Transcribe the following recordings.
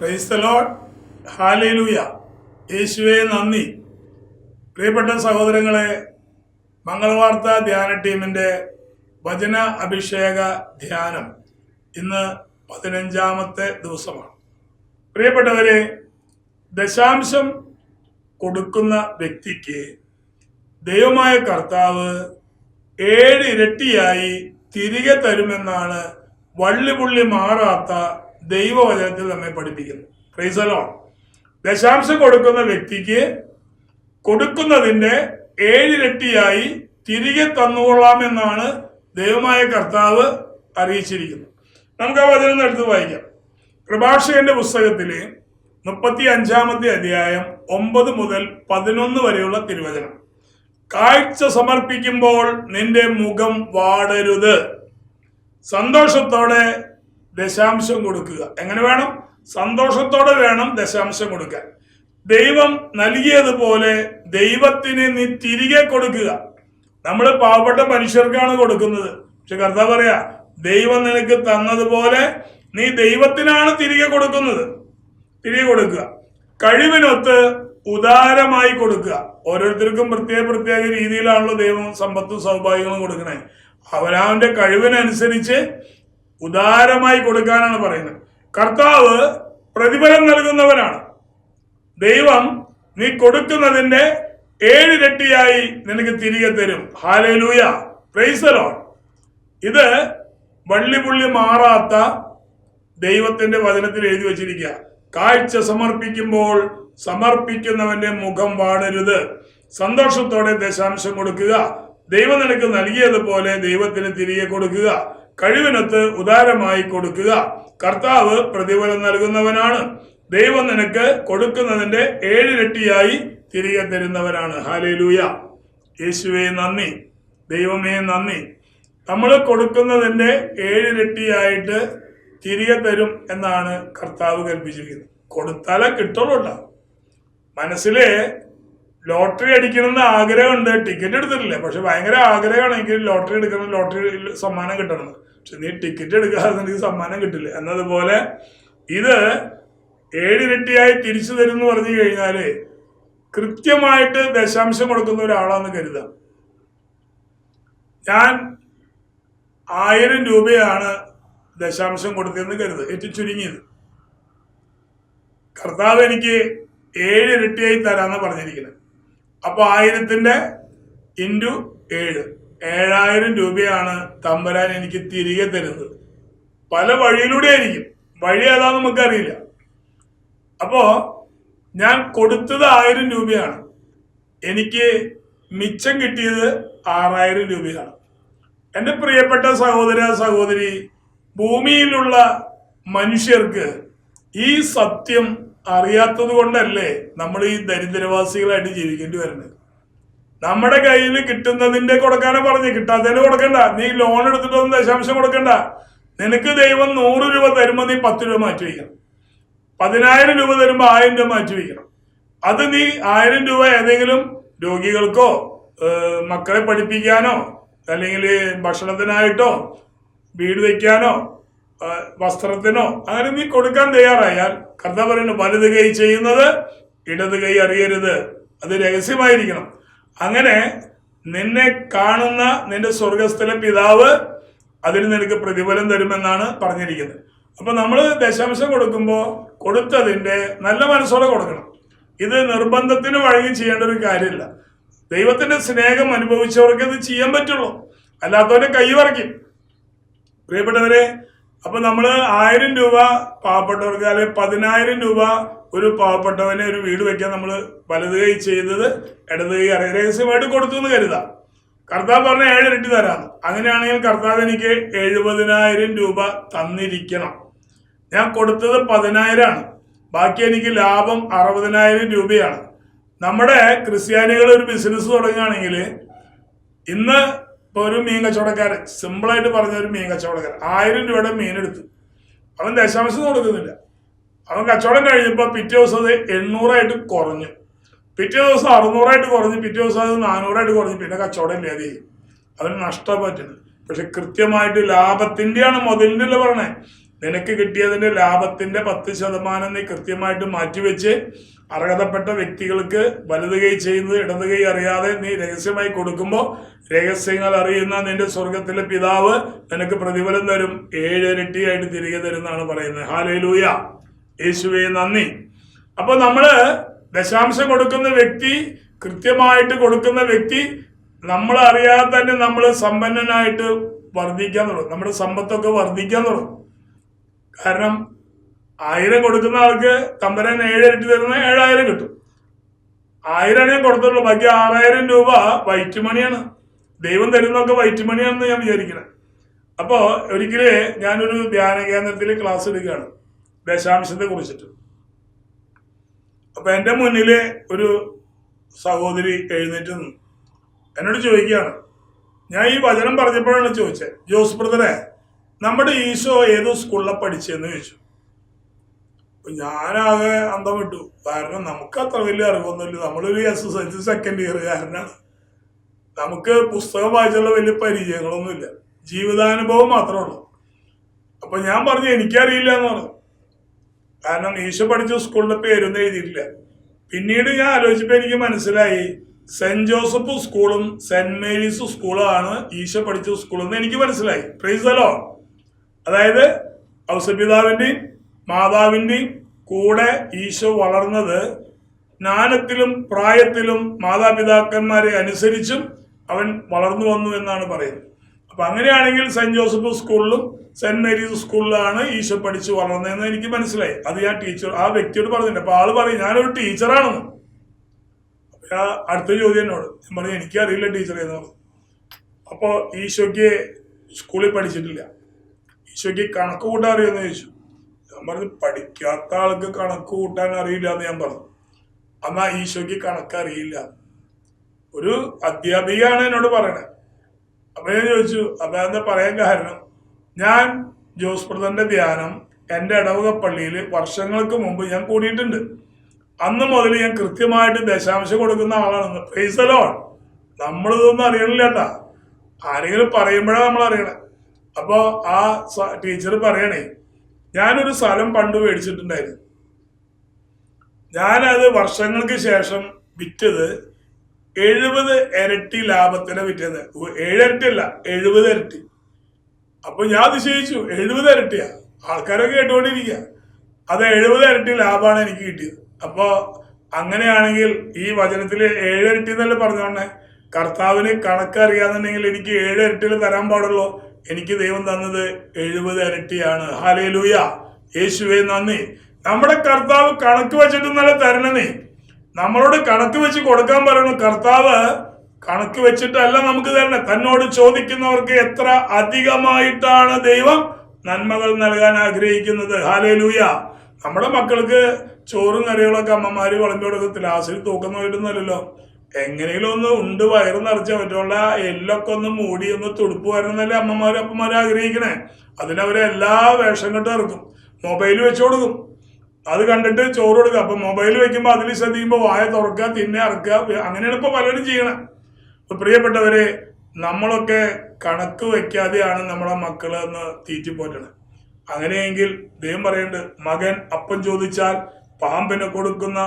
ക്രൈസ്തലോ hallelujah യേശുവെ നന്ദി. പ്രിയപ്പെട്ട സഹോദരങ്ങളെ മംഗളവാർത്ത ധ്യാന ടീമിന്റെ വചന അഭിഷേക ധ്യാനം ഇന്ന് പതിനഞ്ചാമത്തെ ദിവസമാണ്. പ്രിയപ്പെട്ടവരെ ദശാംശം കൊടുക്കുന്ന വ്യക്തിക്ക് ദൈവമായ കർത്താവ് ഏഴ് ഇരട്ടിയായി തിരികെ തരുമെന്നാണ് വള്ളിപുള്ളി മാറാത്ത ദൈവവചനത്തിൽ നമ്മെ പഠിപ്പിക്കുന്നത് ക്രൈസലോ ദശാംശം കൊടുക്കുന്ന വ്യക്തിക്ക് കൊടുക്കുന്നതിന്റെ ഏഴിരട്ടിയായി തിരികെ തന്നുകൊള്ളാമെന്നാണ് ദൈവമായ കർത്താവ് അറിയിച്ചിരിക്കുന്നത്. നമുക്ക് ആ വചനം എടുത്ത് വായിക്കാം. പ്രഭാഷകന്റെ പുസ്തകത്തിലെ മുപ്പത്തി അഞ്ചാമത്തെ അധ്യായം ഒമ്പത് മുതൽ പതിനൊന്ന് വരെയുള്ള തിരുവചനം. കാഴ്ച സമർപ്പിക്കുമ്പോൾ നിന്റെ മുഖം വാടരുത്. സന്തോഷത്തോടെ ദശാംശം കൊടുക്കുക. എങ്ങനെ വേണം? സന്തോഷത്തോടെ വേണം ദശാംശം കൊടുക്കാൻ. ദൈവം നൽകിയതുപോലെ ദൈവത്തിന് നീ തിരികെ കൊടുക്കുക. നമ്മൾ പാവപ്പെട്ട മനുഷ്യർക്കാണ് കൊടുക്കുന്നത്. പക്ഷെ കർത്താവ് പറയാ ദൈവം നിനക്ക് തന്നതുപോലെ നീ ദൈവത്തിനാണ് തിരികെ കൊടുക്കുന്നത്. തിരികെ കൊടുക്കുക. കഴിവിനൊത്ത് ഉദാരമായി കൊടുക്കുക. ഓരോരുത്തർക്കും പ്രത്യേക പ്രത്യേക രീതിയിലാണല്ലോ ദൈവം സമ്പത്തും സൗഭാഗ്യങ്ങളും കൊടുക്കണേ. അവനവന്റെ കഴിവിനനുസരിച്ച് ഉദാരമായി കൊടുക്കാനാണ് പറയുന്നത്. കർത്താവ് പ്രതിഫലം നൽകുന്നവനാണ്. ദൈവം നീ കൊടുക്കുന്നതിന്റെ ഏഴിരട്ടിയായി നിനക്ക് തിരികെ തരും. ഹാലലൂയ പ്രൈസലോ ഇത് വള്ളിപുള്ളി മാറാത്ത ദൈവത്തിന്റെ വചനത്തിൽ എഴുതി വച്ചിരിക്കുക. കാഴ്ച സമർപ്പിക്കുമ്പോൾ സമർപ്പിക്കുന്നവന്റെ മുഖം വാടരുത് സന്തോഷത്തോടെ ദശാംശം കൊടുക്കുക. ദൈവം നിനക്ക് നൽകിയതുപോലെ ദൈവത്തിന് തിരികെ കൊടുക്കുക. കഴിവിനൊത്ത് ഉദാരമായി കൊടുക്കുക. കർത്താവ് പ്രതിഫലം നൽകുന്നവനാണ്. ദൈവം നിനക്ക് കൊടുക്കുന്നതിന്റെ ഏഴിരട്ടിയായി തിരികെ തരുന്നവനാണ്. ഹാലേലൂയ യേശുവെ നന്ദി. ദൈവമേ നന്ദി. നമ്മൾ കൊടുക്കുന്നതിന്റെ ഏഴിരട്ടിയായിട്ട് തിരികെ തരും എന്നാണ് കർത്താവ് കൽപ്പിച്ചിരിക്കുന്നത്. കൊടുത്താലേ കിട്ടുള്ളൂ കേട്ടോ. ലോട്ടറി ലോട്ടറി അടിക്കണമെന്ന് ആഗ്രഹമുണ്ട്. ടിക്കറ്റ് എടുത്തിട്ടില്ല. പക്ഷെ ഭയങ്കര ആഗ്രഹമാണ് ആഗ്രഹമാണെങ്കിൽ ലോട്ടറി എടുക്കണം ലോട്ടറി സമ്മാനം കിട്ടണം പക്ഷെ നീ ടിക്കറ്റ് എടുക്കാതെ നിനക്ക് സമ്മാനം കിട്ടില്ല. എന്നതുപോലെ ഇത് ഏഴിരട്ടിയായി തിരിച്ചു തരും എന്ന് പറഞ്ഞു കഴിഞ്ഞാൽ കൃത്യമായിട്ട് ദശാംശം കൊടുക്കുന്ന ഒരാളാന്ന് കരുതാം. ഞാൻ ആയിരം രൂപയാണ് ദശാംശം കൊടുത്തതെന്ന് കരുത് ഏറ്റവും ചുരുങ്ങിയത്. കർത്താവ് എനിക്ക് ഏഴ് ഇരട്ടിയായി തരാന്ന് പറഞ്ഞിരിക്കുന്നത്. അപ്പൊ ആയിരത്തിന്റെ ഇന്റു ഏഴ്. ഏഴായിരം രൂപയാണ് തമ്പരാൻ എനിക്ക് തിരികെ തരുന്നത്. പല വഴിയിലൂടെ ആയിരിക്കും വഴി ഏതാന്ന് നമുക്കറിയില്ല. അപ്പോ ഞാൻ കൊടുത്തത് ആയിരം രൂപയാണ്. എനിക്ക് മിച്ചം കിട്ടിയത് ആറായിരം രൂപയാണ്. എന്റെ പ്രിയപ്പെട്ട സഹോദര സഹോദരി ഭൂമിയിലുള്ള മനുഷ്യർക്ക് ഈ സത്യം അറിയാത്തത് കൊണ്ടല്ലേ നമ്മൾ ഈ ദരിദ്രവാസികളായിട്ട് ജീവിക്കേണ്ടി വരുന്നത്? നമ്മുടെ കയ്യിൽ കിട്ടുന്നതിന്റെ കൊടുക്കാനാ പറഞ്ഞു. കിട്ടാത്തതിന് കൊടുക്കണ്ട. നീ ലോൺ എടുത്തിട്ടൊന്നും ദശാംശം കൊടുക്കണ്ട. നിനക്ക് ദൈവം നൂറ് രൂപ തരുമ്പോൾ നീ പത്ത് രൂപ മാറ്റി വയ്ക്കണം. പതിനായിരം രൂപ തരുമ്പോൾ ആയിരം രൂപ മാറ്റി വയ്ക്കണം. അത് നീ ആയിരം രൂപ ഏതെങ്കിലും രോഗികൾക്കോ മക്കളെ പഠിപ്പിക്കാനോ അല്ലെങ്കിൽ ഭക്ഷണത്തിനായിട്ടോ വീട് വയ്ക്കാനോ വസ്ത്രത്തിനോ അങ്ങനെ നീ കൊടുക്കാൻ തയ്യാറായാൽ കർത്താവ് പറയുന്നു വലത് കൈ ചെയ്യുന്നത് ഇടത് കൈ അറിയരുത്. അത് രഹസ്യമായിരിക്കണം. അങ്ങനെ നിന്നെ കാണുന്ന നിന്റെ സ്വർഗസ്ഥല പിതാവ് അതിന് നിനക്ക് പ്രതിഫലം തരുമെന്നാണ് പറഞ്ഞിരിക്കുന്നത്. അപ്പൊ നമ്മൾ ദശാംശം കൊടുക്കുമ്പോൾ കൊടുത്തതിന്റെ നല്ല മനസ്സോടെ കൊടുക്കണം. ഇത് നിർബന്ധത്തിന് വഴങ്ങി ചെയ്യേണ്ട ഒരു കാര്യമില്ല. ദൈവത്തിന്റെ സ്നേഹം അനുഭവിച്ചവർക്ക് ഇത് ചെയ്യാൻ പറ്റുള്ളൂ. അല്ലാത്തവരെ കൈ വറയ്ക്കും. പ്രിയപ്പെട്ടവരെ അപ്പൊ നമ്മൾ ആയിരം രൂപ പാവപ്പെട്ടവർക്ക് അല്ലെങ്കിൽ പതിനായിരം രൂപ ഒരു പാവപ്പെട്ടവനെ ഒരു വീട് വെക്കാൻ നമ്മൾ വലത് കൈ ചെയ്തത് ഇടത് കൈ രഹസ്യമായിട്ട് കൊടുത്തു എന്ന് കരുതാം. കർത്താവ് പറഞ്ഞ ഏഴ് ഇരട്ടി തരാം. അങ്ങനെയാണെങ്കിൽ കർത്താവ് എനിക്ക് എഴുപതിനായിരം രൂപ തന്നിരിക്കണം. ഞാൻ കൊടുത്തത് പതിനായിരമാണ് ബാക്കി എനിക്ക് ലാഭം അറുപതിനായിരം രൂപയാണ്. നമ്മുടെ ക്രിസ്ത്യാനികൾ ഒരു ബിസിനസ് തുടങ്ങുകയാണെങ്കിൽ ഇന്ന് ഇപ്പൊ ഒരു മീൻ കച്ചവടക്കാരൻ സിമ്പിളായിട്ട് പറഞ്ഞ ഒരു മീൻ കച്ചവടക്കാരൻ ആയിരം രൂപയുടെ മീനെടുത്തു അവൻ ദശാംശം കൊടുക്കുന്നില്ല. അവൻ കച്ചവടം കഴിഞ്ഞപ്പോൾ പിറ്റേ ദിവസം അത് എണ്ണൂറായിട്ട് കുറഞ്ഞു. പിറ്റേ ദിവസം അറുന്നൂറായിട്ട് കുറഞ്ഞു പിറ്റേ ദിവസം അത് നാനൂറായിട്ട് കുറഞ്ഞു. പിന്നെ കച്ചവടം ഇല്ലാതെ അവന് നഷ്ടം പറ്റുന്നത് പക്ഷെ കൃത്യമായിട്ട് ലാഭത്തിന്റെയാണ് മുതലിന്റെ പറഞ്ഞേ നിനക്ക് കിട്ടിയതിന്റെ ലാഭത്തിന്റെ പത്ത് ശതമാനം നീ കൃത്യമായിട്ട് മാറ്റിവെച്ച് അർഹതപ്പെട്ട വ്യക്തികൾക്ക് വലത് കൈ ചെയ്യുന്നത് ഇടത് കൈ അറിയാതെ നീ രഹസ്യമായി കൊടുക്കുമ്പോൾ രഹസ്യങ്ങൾ അറിയുന്ന നിന്റെ സ്വർഗത്തിലെ പിതാവ് നിനക്ക് പ്രതിഫലം തരും. ഏഴരട്ടിയായിട്ട് തിരികെ തരുന്നാണ് പറയുന്നത്. ഹാലേലൂയ യേശുവേ നന്ദി. അപ്പൊ നമ്മൾ ദശാംശം കൊടുക്കുന്ന വ്യക്തി കൃത്യമായിട്ട് കൊടുക്കുന്ന വ്യക്തി നമ്മൾ അറിയാതെ തന്നെ നമ്മൾ സമ്പന്നനായിട്ട് വർദ്ധിക്കാൻ തുടങ്ങും. നമ്മുടെ സമ്പത്തൊക്കെ വർദ്ധിക്കാൻ തുടങ്ങും. കാരണം ആയിരം കൊടുക്കുന്ന ആൾക്ക് തമ്പരാൻ ഏഴരട്ടി തരുന്ന ഏഴായിരം കിട്ടും. ആയിരം ഞാൻ കൊടുത്തുള്ളൂ. ബാക്കി ആറായിരം രൂപ വൈറ്റ് മണിയാണ് ദൈവം തരുന്നതൊക്കെ വൈറ്റ് മണിയാണെന്ന് ഞാൻ വിചാരിക്കുന്നത് അപ്പോൾ ഒരിക്കലേ ഞാനൊരു ധ്യാന കേന്ദ്രത്തിൽ ക്ലാസ് എടുക്കുകയാണ്. ദശാംശത്തെ കുറിച്ചിട്ട്. അപ്പൊ എന്റെ മുന്നിൽ ഒരു സഹോദരി എഴുന്നേറ്റ് നിന്നു. എന്നോട് ചോദിക്കുകയാണ് ഞാൻ ഈ വചനം പറഞ്ഞപ്പോഴാണ് ചോദിച്ചത് ജോസ് ബ്രദറെ നമ്മുടെ ഈശോ ഏതോ സ്കൂളിലാണ് പഠിച്ചതെന്ന് ചോദിച്ചു. ഞാനാകെ അന്തം വിട്ടു കാരണം നമുക്ക് അത്ര വലിയ അറിവൊന്നുമില്ല. നമ്മളൊരു എസ് എസ് എൽ സെക്കൻഡ് ഇയറുകാരനാണ് നമുക്ക് പുസ്തകം വായിച്ചുള്ള വലിയ പരിചയങ്ങളൊന്നുമില്ല. ജീവിതാനുഭവം മാത്രമേ ഉള്ളൂ. അപ്പൊ ഞാൻ പറഞ്ഞു എനിക്കറിയില്ല എന്ന് പറഞ്ഞു. കാരണം ഈശോ പഠിച്ച സ്കൂളിന്റെ പേരൊന്നും എഴുതിയിട്ടില്ല. പിന്നീട് ഞാൻ ആലോചിച്ചപ്പോൾ എനിക്ക് മനസ്സിലായി സെന്റ് ജോസഫ് സ്കൂളും സെന്റ് മേരീസ് സ്കൂളാണ് ഈശോ പഠിച്ച സ്കൂളെന്ന് എനിക്ക് മനസ്സിലായി. പ്രൈസ് പ്രൈസലോ അതായത് ഔസപിതാവിന്റെയും മാതാവിന്റെയും കൂടെ ഈശോ വളർന്നത് ജ്ഞാനത്തിലും പ്രായത്തിലും മാതാപിതാക്കന്മാരെ അനുസരിച്ചും അവൻ വളർന്നു വന്നു എന്നാണ് പറയുന്നത്. അപ്പൊ അങ്ങനെയാണെങ്കിൽ സെന്റ് ജോസഫ് സ്കൂളിലും സെന്റ് മേരീസ് സ്കൂളിലാണ് ഈശോ പഠിച്ചു വളർന്നതെന്ന് എനിക്ക് മനസ്സിലായി. അത് ഞാൻ ടീച്ചർ ആ വ്യക്തിയോട് പറഞ്ഞിട്ടുണ്ട്. അപ്പൊ ആൾ പറയും ഞാനൊരു ടീച്ചറാണെന്ന്. അപ്പൊ ആ അടുത്ത ചോദ്യം എന്നോട്. ഞാൻ പറഞ്ഞു എനിക്കറിയില്ല ടീച്ചറെ എന്ന് പറഞ്ഞു. അപ്പോൾ ഈശോയ്ക്ക് സ്കൂളിൽ പഠിച്ചിട്ടില്ല. ഈശോയ്ക്ക് കണക്ക് കൂട്ടാൻ അറിയുമെന്ന് ചോദിച്ചു. ഞാൻ പറഞ്ഞു പഠിക്കാത്ത ആൾക്ക് കണക്ക് കൂട്ടാൻ അറിയില്ല എന്ന് ഞാൻ പറഞ്ഞു. അന്നാ ഈശോയ്ക്ക് കണക്ക് അറിയില്ല. ഒരു അധ്യാപികയാണ് എന്നോട് പറയണത് അപ്പൊ ഞാൻ ചോദിച്ചു അപ്പൊ എന്താ പറയാൻ കാരണം ഞാൻ ജോസ് പ്രദന്റെ ധ്യാനം എന്റെ ഇടവക പള്ളിയിൽ വർഷങ്ങൾക്ക് മുമ്പ് ഞാൻ കൂടിയിട്ടുണ്ട്. അന്ന് മുതൽ ഞാൻ കൃത്യമായിട്ട് ദശാംശം കൊടുക്കുന്ന ആളാണെന്ന്. പൈസലോൺ നമ്മളിതൊന്നും അറിയണില്ല കേട്ടാ. ആരെങ്കിലും പറയുമ്പോഴാണ് നമ്മൾ അറിയണേ. അപ്പോൾ ആ ടീച്ചർ പറയണേ ഞാനൊരു സ്ഥലം പണ്ട് മേടിച്ചിട്ടുണ്ടായിരുന്നു. ഞാനത് വർഷങ്ങൾക്ക് ശേഷം വിറ്റത് എഴുപത് ഇരട്ടി ലാഭത്തിന് വിറ്റത് ഏഴരട്ടി അല്ല എഴുപത് ഇരട്ടി. അപ്പൊ ഞാൻ അതിശയിച്ചു എഴുപത് ഇരട്ടിയാ. ആൾക്കാരൊക്കെ കേട്ടുകൊണ്ടിരിക്കുക അത് എഴുപത് ഇരട്ടി ലാഭമാണ് എനിക്ക് കിട്ടിയത്. അപ്പോ അങ്ങനെയാണെങ്കിൽ ഈ വചനത്തിൽ ഏഴരട്ടി എന്നല്ലേ പറഞ്ഞോണ്ടേ കർത്താവിന് കണക്കറിയാന്നുണ്ടെങ്കിൽ എനിക്ക് ഏഴ് ഇരട്ടിയിൽ തരാൻ പാടുള്ളൂ. എനിക്ക് ദൈവം തന്നത് എഴുപത് ഇരട്ടിയാണ്. ഹാലേ ലൂയ യേശുവേ നന്ദി. നമ്മുടെ കർത്താവ് കണക്ക് വെച്ചിട്ട് നല്ല തരണനേ നമ്മളോട് കണക്ക് വെച്ച് കൊടുക്കാൻ പറയുന്നു. കർത്താവ് കണക്ക് വെച്ചിട്ടല്ല നമുക്ക് തന്നെ തന്നോട് ചോദിക്കുന്നവർക്ക് എത്ര അധികമായിട്ടാണ് ദൈവം നന്മകൾ നൽകാൻ ആഗ്രഹിക്കുന്നത്? ഹാലേ ലൂയ നമ്മുടെ മക്കൾക്ക് ചോറും കറികളൊക്കെ അമ്മമാര് വിളമ്പി കൊടുക്കത്തില്ല. ക്ലാസ്സിൽ തൂക്കം എങ്ങനെയെങ്കിലും ഒന്ന് ഉണ്ട് വയറ് നിറച്ച പറ്റുള്ള എല്ലൊക്കെ ഒന്ന് മൂടി ഒന്ന് തുടുപ്പ് വരണമെന്നല്ലേ അമ്മമാരും അപ്പന്മാരും ആഗ്രഹിക്കണേ. അതിനവരെ എല്ലാ വേഷം കെട്ടും മൊബൈൽ വെച്ചു കൊടുക്കും. അത് കണ്ടിട്ട് ചോറ് കൊടുക്കുക. അപ്പൊ മൊബൈൽ വെക്കുമ്പോൾ അതിൽ ശ്രദ്ധിക്കുമ്പോൾ വായ തുറക്കുക തിന്നെ അറക്കുക അങ്ങനെയാണ് ഇപ്പൊ പലരും ചെയ്യണം. പ്രിയപ്പെട്ടവരെ നമ്മളൊക്കെ കണക്ക് വെക്കാതെയാണ് നമ്മളെ മക്കളെ ഒന്ന് തീറ്റിപ്പോറ്റണം അങ്ങനെയെങ്കിൽ ദൈവം പറയുന്നുണ്ട് മകൻ അപ്പം ചോദിച്ചാൽ പാമ്പിനെ കൊടുക്കുന്ന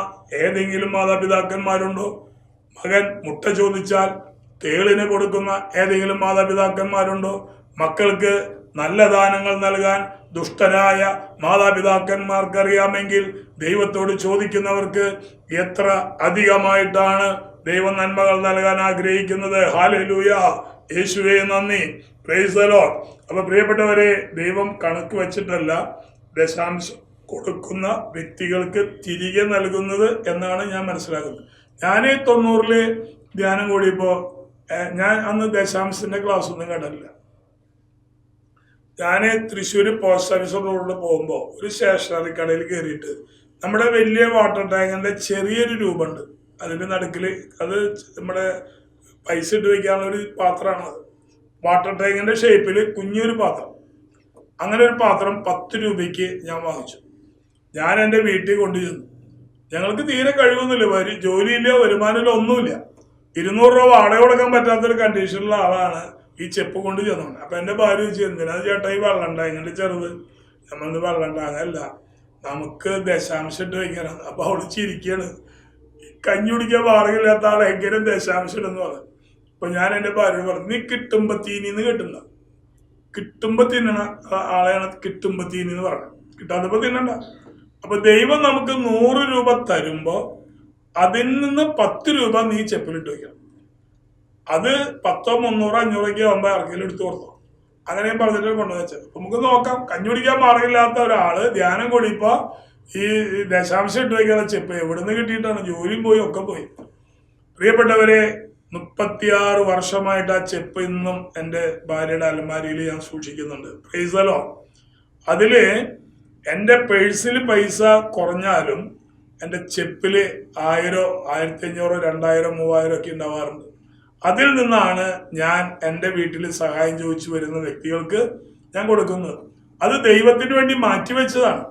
ഏതെങ്കിലും മാതാപിതാക്കന്മാരുണ്ടോ? മകൻ മുട്ട ചോദിച്ചാൽ തേളിനെ കൊടുക്കുന്ന ഏതെങ്കിലും മാതാപിതാക്കന്മാരുണ്ടോ? മക്കൾക്ക് നല്ല ദാനങ്ങൾ നൽകാൻ ദുഷ്ടരായ മാതാപിതാക്കന്മാർക്കറിയാമെങ്കിൽ ദൈവത്തോട് ചോദിക്കുന്നവർക്ക് എത്ര അധികമായിട്ടാണ് ദൈവം നന്മകൾ നൽകാൻ ആഗ്രഹിക്കുന്നത്? ഹാലലൂയ യേശുവേ നന്ദി. പ്രൈസലോ അപ്പൊ പ്രിയപ്പെട്ടവരെ ദൈവം കണക്ക് വച്ചിട്ടല്ല ദശാംശം കൊടുക്കുന്ന വ്യക്തികൾക്ക് തിരികെ നൽകുന്നത് എന്നാണ് ഞാൻ മനസ്സിലാക്കുന്നത്. ഞാൻ തൊണ്ണൂറിൽ ധ്യാനം കൂടിയപ്പോ ഏഹ്, ഞാൻ അന്ന് ദശാംശത്തിന്റെ ക്ലാസ് ഒന്നും കണ്ടില്ല ഞാൻ തൃശ്ശൂർ പോസ്റ്റ് ഓഫീസ് റോഡിൽ പോകുമ്പോൾ ഒരു സ്റ്റേഷനറി കടയിൽ കയറിയിട്ട് നമ്മുടെ വലിയ വാട്ടർ ടാങ്കിന്റെ ചെറിയൊരു രൂപമുണ്ട് അതിന്റെ നടുക്കിൽ അത് നമ്മുടെ പൈസ ഇട്ട് വെക്കാനുള്ള ഒരു പാത്രമാണ് വാട്ടർ ടാങ്കിന്റെ ഷേപ്പിൽ കുഞ്ഞൊരു പാത്രം. അങ്ങനെ ഒരു പാത്രം പത്ത് രൂപയ്ക്ക് ഞാൻ വാങ്ങിച്ചു. ഞാൻ എന്റെ വീട്ടിൽ കൊണ്ടു ചെന്നു ഞങ്ങൾക്ക് തീരെ കഴിവൊന്നുമില്ല. വരി ജോലിയില്ല വരുമാനമില്ല ഒന്നുമില്ല. ഇരുന്നൂറ് രൂപ വാടക കൊടുക്കാൻ പറ്റാത്തൊരു കണ്ടീഷനിലുള്ള ആളാണ് ഈ ചെപ്പ് കൊണ്ട് ചെന്നത് അപ്പൊ എന്റെ ഭാര്യ ചോദിച്ചു എന്തിനാ ചേട്ടാ ഈ വെള്ളം ഉണ്ടായി? ചെറുത്. നമ്മളിന്ന് വെള്ളം ഉണ്ടാകല്ല നമുക്ക് ദശാംശം ഇട്ട് വയ്ക്കണം അപ്പൊ അവൾ ചിരിക്കാണ്. കഞ്ഞി കുടിക്കാൻ വാറുകയില്ലാത്ത ആൾ എങ്ങനെ ദശാംശം ഇടുന്നു പറഞ്ഞു. അപ്പൊ ഞാൻ എന്റെ ഭാര്യ പറഞ്ഞു നീ കിട്ടുമ്പോ തീനിന്ന് കിട്ടുന്ന കിട്ടുമ്പോ തിന്നണ ആളെയാണ് കിട്ടുമ്പോ തീനി എന്ന് പറഞ്ഞു കിട്ടാത്തപ്പോ തിന്നണ്ട. അപ്പൊ ദൈവം നമുക്ക് നൂറ് രൂപ തരുമ്പോ അതിൽ നിന്ന് പത്ത് രൂപ നീ ചെപ്പിലിട്ട് വയ്ക്കണം അത് പത്തോ മുന്നൂറോ അഞ്ഞൂറൊക്കെ ആകുമ്പോൾ ആർക്കെങ്കിലും എടുത്തു കൊടുത്തോ. അങ്ങനെയും പറഞ്ഞിട്ട് കൊണ്ടുവച്ചത് അപ്പൊ നമുക്ക് നോക്കാം. കഞ്ഞി കുടിക്കാൻ മാർഗമില്ലാത്ത ഒരാൾ ധ്യാനം കൂടിയപ്പോ ഈ ദശാംശം ഇട്ട് വയ്ക്കാനുള്ള ചെപ്പ് എവിടുന്ന് കിട്ടിയിട്ടാണ്? ജോലിയും പോയി ഒക്കെ പോയി. പ്രിയപ്പെട്ടവരെ മുപ്പത്തിയാറ് വർഷമായിട്ട് ആ ചെപ്പ് ഇന്നും എന്റെ ഭാര്യയുടെ അലമാരിയിൽ ഞാൻ സൂക്ഷിക്കുന്നുണ്ട്. പ്രൈസലോ അതിൽ എന്റെ പേഴ്സിൽ പൈസ കുറഞ്ഞാലും എന്റെ ചെപ്പിൽ ആയിരോ ആയിരത്തി അഞ്ഞൂറോ രണ്ടായിരോ മൂവായിരം ഒക്കെ ഉണ്ടാവാറുണ്ട്. അതിൽ നിന്നാണ് ഞാൻ എന്റെ വീട്ടിൽ സഹായം ചോദിച്ചു വരുന്ന വ്യക്തികൾക്ക് ഞാൻ കൊടുക്കുന്നത്. അത് ദൈവത്തിന് വേണ്ടി മാറ്റിവെച്ചതാണ്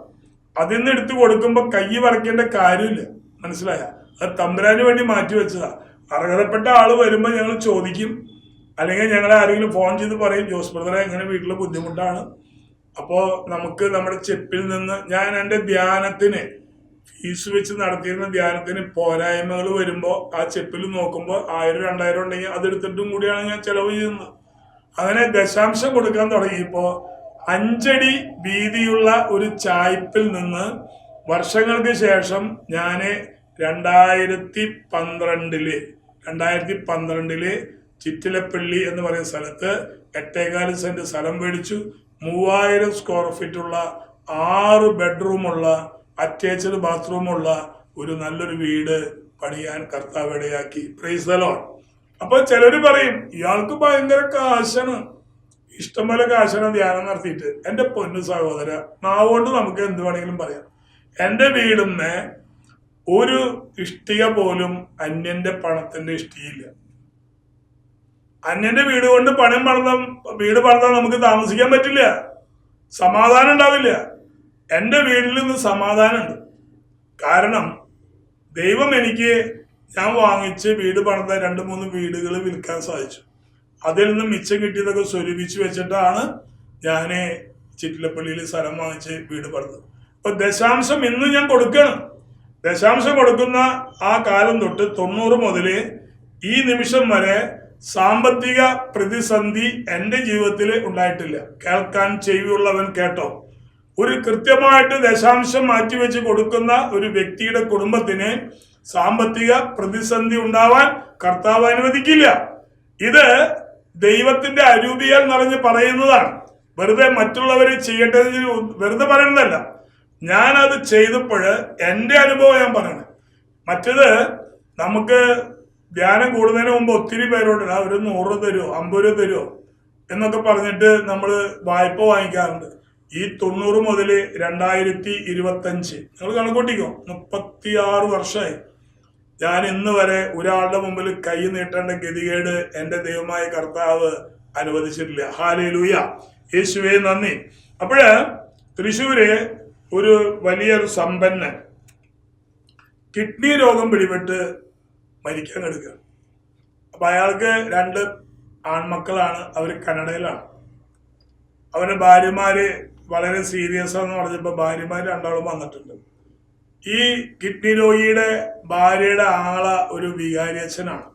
അതിൽ നിന്ന് എടുത്തു കൊടുക്കുമ്പോൾ കൈ വറക്കേണ്ട കാര്യമില്ല. മനസ്സിലായ? അത് തമ്പുരാന് വേണ്ടി മാറ്റിവെച്ചതാണ് അർഹതപ്പെട്ട ആൾ വരുമ്പോൾ ഞങ്ങൾ ചോദിക്കും. അല്ലെങ്കിൽ ഞങ്ങളെ ആരെങ്കിലും ഫോൺ ചെയ്ത് പറയും ജോസ് ബ്രദറെ ഇങ്ങനെ വീട്ടിൽ ബുദ്ധിമുട്ടാണ്? അപ്പോൾ നമുക്ക് നമ്മുടെ ചെപ്പിൽ നിന്ന് ഞാൻ എന്റെ ധ്യാനത്തിന് ഫീസ് വെച്ച് നടത്തിയിരുന്ന ധ്യാനത്തിന് പോരായ്മകൾ വരുമ്പോൾ ആ ചെപ്പിൽ നോക്കുമ്പോൾ ആയിരം രണ്ടായിരം ഉണ്ടെങ്കിൽ അതെടുത്തിട്ടും കൂടിയാണ് ഞാൻ ചെലവ് ചെയ്യുന്നത്. അങ്ങനെ ദശാംശം കൊടുക്കാൻ തുടങ്ങിയപ്പോൾ അഞ്ചടി വീതിയുള്ള ഒരു ചായ്പിൽ നിന്ന് വർഷങ്ങൾക്ക് ശേഷം ഞാൻ രണ്ടായിരത്തി പന്ത്രണ്ടിൽ രണ്ടായിരത്തി പന്ത്രണ്ടിൽ ചിറ്റിലപ്പള്ളി എന്ന് പറയുന്ന സ്ഥലത്ത് എട്ടേകാൽ സെന്റ് സ്ഥലം മേടിച്ചു. മൂവായിരം സ്ക്വയർ ഫീറ്റ് ഉള്ള ആറ് ബെഡ്റൂമുള്ള അറ്റാച്ച്ഡ് ബാത്റൂമുള്ള ഒരു നല്ലൊരു വീട് പണിയാൻ കർത്താവ് ഇടയാക്കി. പ്രൈസലോൺ അപ്പൊ ചിലര് പറയും ഇയാൾക്ക് ഭയങ്കര കാശാണ്. ഇഷ്ടംപോലെ കാശാണ് ധ്യാനം നടത്തിയിട്ട്. എന്റെ പൊന്നു സഹോദര നാവുകൊണ്ട് നമുക്ക് എന്ത് വേണമെങ്കിലും പറയാം. എന്റെ വീടിന്ന് ഒരു ഇഷ്ടിക പോലും അന്യന്റെ പണത്തിന്റെ ഇഷ്ടിയില്ല അന്യന്റെ വീട് കൊണ്ട് പണം പണിത വീട് പണിതാൽ നമുക്ക് താമസിക്കാൻ പറ്റില്ല. സമാധാനം ഉണ്ടാവില്ല. എന്റെ വീട്ടിൽ നിന്ന് സമാധാനമുണ്ട്. കാരണം ദൈവം എനിക്ക് ഞാൻ വാങ്ങിച്ച് വീട് പണിത രണ്ട് മൂന്ന് വീടുകൾ വിൽക്കാൻ സാധിച്ചു. അതിൽ നിന്ന് മിച്ചം കിട്ടിയതൊക്കെ സ്വരൂപിച്ച് വെച്ചിട്ടാണ് ഞാൻ ചിറ്റിലപ്പള്ളിയിൽ സ്ഥലം വാങ്ങിച്ച് വീട് പണിതത്. അപ്പോൾ ദശാംശം ഇന്ന് ഞാൻ കൊടുക്കണം. ദശാംശം കൊടുക്കുന്ന ആ കാലം തൊട്ട് തൊണ്ണൂറ് മുതൽ ഈ നിമിഷം വരെ സാമ്പത്തിക പ്രതിസന്ധി എന്റെ ജീവിതത്തിൽ ഉണ്ടായിട്ടില്ല. കേൾക്കാൻ ചെവിയുള്ളവൻ കേട്ടോ. ഒരു കൃത്യമായിട്ട് ദശാംശം മാറ്റിവെച്ച് കൊടുക്കുന്ന ഒരു വ്യക്തിയുടെ കുടുംബത്തിന് സാമ്പത്തിക പ്രതിസന്ധി ഉണ്ടാവാൻ കർത്താവ് അനുവദിക്കില്ല. ഇത് ദൈവത്തിന്റെ അരൂപിയാൽ നിറഞ്ഞ് പറയുന്നതാണ്. വെറുതെ മറ്റുള്ളവർ ചെയ്യട്ടെ വെറുതെ പറയുന്നതല്ല ഞാനത് ചെയ്തപ്പോൾ എന്റെ അനുഭവം ഞാൻ പറയണേ. മറ്റത് നമുക്ക് ധ്യാനം കൂടുന്നതിന് മുമ്പ് ഒത്തിരി പേരോട് "ആ, ഒരു നൂറ് തരുമോ അമ്പത് രൂപ തരുമോ എന്നൊക്കെ പറഞ്ഞിട്ട് നമ്മൾ വായ്പ വാങ്ങിക്കാറുണ്ട്. ഈ തൊണ്ണൂറ് മുതൽ രണ്ടായിരത്തി ഇരുപത്തഞ്ച്. നിങ്ങൾ കണക്കൂട്ടിക്കോ. മുപ്പത്തിയാറ് വർഷമായി ഞാൻ ഇന്ന് വരെ ഒരാളുടെ മുമ്പിൽ കൈ നീട്ടേണ്ട ഗതികേട് എന്റെ ദൈവമായ കർത്താവ് അനുവദിച്ചിട്ടില്ല. ഹാലേ ലൂയ യേശുവേ നന്ദി. അപ്പോഴ് തൃശ്ശൂര് ഒരു വലിയൊരു സമ്പന്നൻ കിഡ്നി രോഗം പിടിപെട്ട് മരിക്കാൻ കിടക്കുക അപ്പൊ അയാൾക്ക് രണ്ട് ആൺമക്കളാണ്. അവർ കനഡയിലാണ് അവരുടെ ഭാര്യമാര് വളരെ സീരിയസ് ആണെന്ന് പറഞ്ഞപ്പോൾ ഭാര്യമാര് രണ്ടാളും വന്നിട്ടുണ്ട്. ഈ കിഡ്നി രോഗിയുടെ ഭാര്യയുടെ ആള ഒരു വികാരിയച്ഛനാണ്